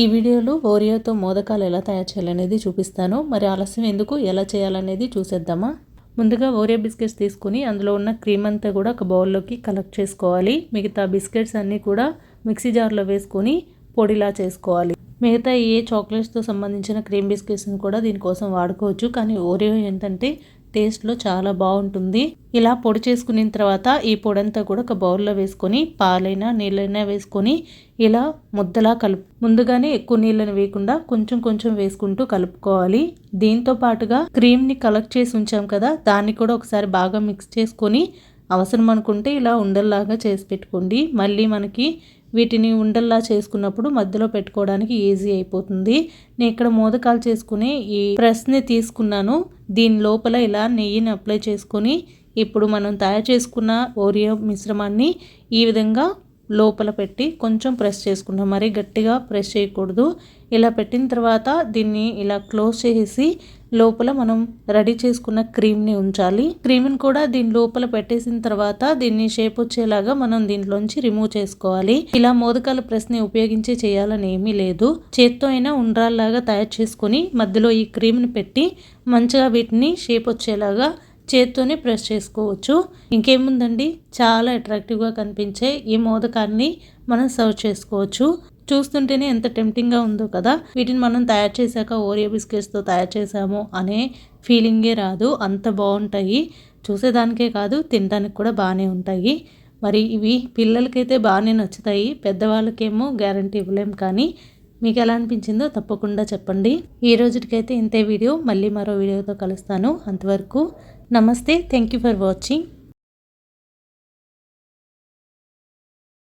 ఈ వీడియోలో ఓరియోతో మోదకాలు ఎలా తయారు చేయాలనేది చూపిస్తాను. మరి ఆలస్యం ఎందుకు? ఎలా చేయాలనేది చూసేద్దామా? ముందుగా ఓరియో బిస్కెట్స్ తీసుకుని అందులో ఉన్న క్రీమ్ అంతా కూడా ఒక బౌల్లోకి కలెక్ట్ చేసుకోవాలి. మిగతా బిస్కెట్స్ అన్నీ కూడా మిక్సీ జార్లో వేసుకొని పొడిలా చేసుకోవాలి. మిగతా ఏ చాక్లెట్స్తో సంబంధించిన క్రీమ్ బిస్కెట్స్ని కూడా దీనికోసం వాడుకోవచ్చు. కానీ ఓరియో ఏంటంటే టేస్ట్లో చాలా బాగుంటుంది. ఇలా పొడి చేసుకున్న తర్వాత ఈ పొడంతా కూడా ఒక బౌల్లో వేసుకొని పాలైనా నీళ్ళైనా వేసుకొని ఇలా ముద్దలా కలుపు ముందుగానే ఎక్కువ నీళ్ళని వేయకుండా కొంచెం కొంచెం వేసుకుంటూ కలుపుకోవాలి. దీంతో పాటుగా క్రీమ్ని కలెక్ట్ చేసి ఉంచాం కదా దాన్ని కూడా ఒకసారి బాగా మిక్స్ చేసుకొని అవసరం అనుకుంటే ఇలా ఉండల్లాగా చేసి పెట్టుకోండి. మళ్ళీ మనకి వీటిని ఉండల్లా చేసుకున్నప్పుడు మధ్యలో పెట్టుకోవడానికి ఈజీ అయిపోతుంది. నేను ఇక్కడ మోదకాలు చేసుకునే ఈ ప్రెస్ని తీసుకున్నాను. దీని లోపల ఇలా నెయ్యిని అప్లై చేసుకొని ఇప్పుడు మనం తయారు చేసుకున్న ఓరియో మిశ్రమాన్ని ఈ విధంగా లోపల పెట్టి కొంచెం ప్రెస్ చేసుకుంటాం. మరీ గట్టిగా ప్రెస్ చేయకూడదు. ఇలా పెట్టిన తర్వాత దీన్ని ఇలా క్లోజ్ చేసి లోపల మనం రెడీ చేసుకున్న క్రీమ్ని ఉంచాలి. క్రీమ్ని కూడా దీని లోపల పెట్టేసిన తర్వాత దీన్ని షేప్ వచ్చేలాగా మనం దీంట్లోంచి రిమూవ్ చేసుకోవాలి. ఇలా మోదకాల ప్రెస్ని ఉపయోగించి చేయాలని ఏమీ లేదు. చేత్తో అయినా ఉండ్రాల్లాగా తయారు చేసుకొని మధ్యలో ఈ క్రీమ్ని పెట్టి మంచిగా వీటిని షేప్ వచ్చేలాగా చేత్తోనే ప్రెస్ చేసుకోవచ్చు. ఇంకేముందండి? చాలా అట్రాక్టివ్గా కనిపించే ఈ మోదకాన్ని మనం సర్వ్ చేసుకోవచ్చు. చూస్తుంటేనే ఎంత టెంప్టింగ్గా ఉందో కదా? వీటిని మనం తయారు చేశాక ఓరియో బిస్కెట్స్తో తయారు చేసాము అనే ఫీలింగే రాదు. అంత బాగుంటాయి. చూసేదానికే కాదు తినడానికి కూడా బాగానే ఉంటాయి. మరి ఇవి పిల్లలకైతే బాగానే నచ్చుతాయి. పెద్దవాళ్ళకేమో గ్యారంటీ ఇవ్వలేం కానీ మీకు ఎలా అనిపించిందో తప్పకుండా చెప్పండి. ఈ రోజుకైతే ఇంతే వీడియో. మళ్ళీ మరో వీడియోతో కలుస్తాను. అంతవరకు నమస్తే. Thank you for watching